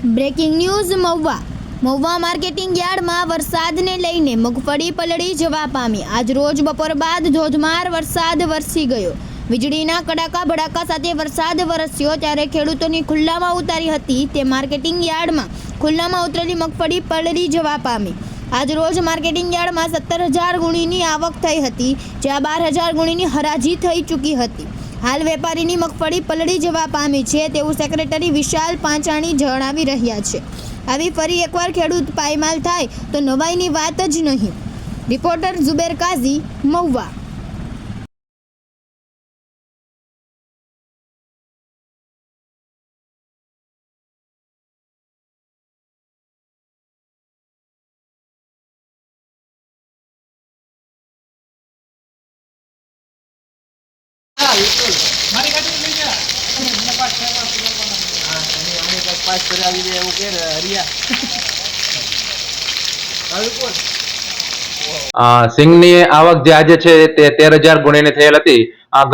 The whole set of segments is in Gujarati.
Breaking news Mahuva. Mahuva marketing યાર્ડમાં વરસાદને લઈને મગફળી પલળી જવા પામી. આજ રોજ બપોર બાદ ધોધમાર વરસાદ વરસી ગયો. વીજળીના કડાકા ભડાકા સાથે વરસાદ વરસ્યો ત્યારે ખેડૂતોની ખુલ્લામાં ઉતારી હતી તે માર્કેટિંગ યાર્ડમાં ખુલ્લામાં ઉતરેલી મગફળી પલળી જવા પામી. આજ રોજ માર્કેટિંગ યાર્ડમાં સત્તર હજાર ગુણીની આવક થઈ હતી, જ્યાં બાર હજાર ગુણીની હરાજી થઈ ચૂકી હતી. હાલ વેપારીની મગફળી પલળી જવા પામી છે તેવું સેક્રેટરી વિશાલ પાંચાણી જણાવી રહ્યા છે. આવી ફરી એકવાર ખેડૂત પાયમાલ થાય તો નવાઈની વાત જ નહીં. રિપોર્ટર ઝુબેર કાઝી, મહુવા. મારી ગાડી લઈ જા. મને પાસ કરવા હા, તમે આને કાંઈક પાસ કરાવી દે એવું કે હરિયા. હવે કોણ? અ, આવક જે આજે છે તે તેર હજાર ગુણીની થયેલ હતી.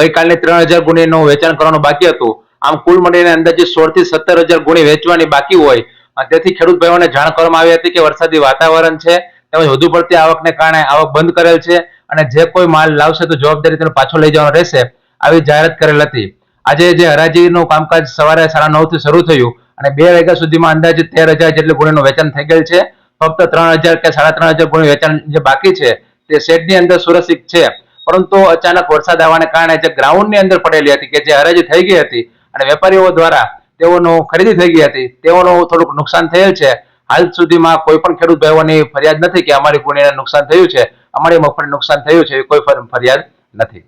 ગઈકાલની ત્રણ હજાર ગુણીનું વેચાણ કરવાનું બાકી હતું. આમ કુલ મળીને અંદાજે સોળથી સત્તર હજાર ગુણી વેચવાની બાકી હોય. તેથી ખેડૂત ભાઈઓને જાણ કરવામાં આવી હતી કે વરસાદી વાતાવરણ છે તેમજ વધુ પડતી આવકને કારણે આવક બંધ કરેલ છે અને જે કોઈ માલ લાવશે તો જવાબદારી તેનો પાછો લઈ જવાનો રહેશે. આવી જાહેરાત કરેલ હતી. આજે જે હરાજીનું કામકાજ સવારે સાડા નવથી શરૂ થયું અને બે વાગ્યા સુધીમાં અંદાજે તેર હજાર જેટલી ગુણીનું વેચાણ થઈ ગયેલ છે. ફક્ત ત્રણ હજાર કે સાડા ત્રણ હજાર ગુણી વેચાણ જે બાકી છે તે શેડની અંદર સુરક્ષિત છે. પરંતુ અચાનક વરસાદ આવવાને કારણે જે ગ્રાઉન્ડની અંદર પડેલી હતી કે જે હરાજી થઈ ગઈ હતી અને વેપારીઓ દ્વારા તેઓનું ખરીદી થઈ ગઈ હતી, તેઓનું થોડુંક નુકસાન થયેલ છે. હાલ સુધીમાં કોઈ પણ ખેડૂત ભાઈઓની ફરિયાદ નથી કે અમારી ગુણીને નુકસાન થયું છે. અમારી મગફળી નુકસાન થયું છે કોઈ ફર- ફરિયાદ નથી.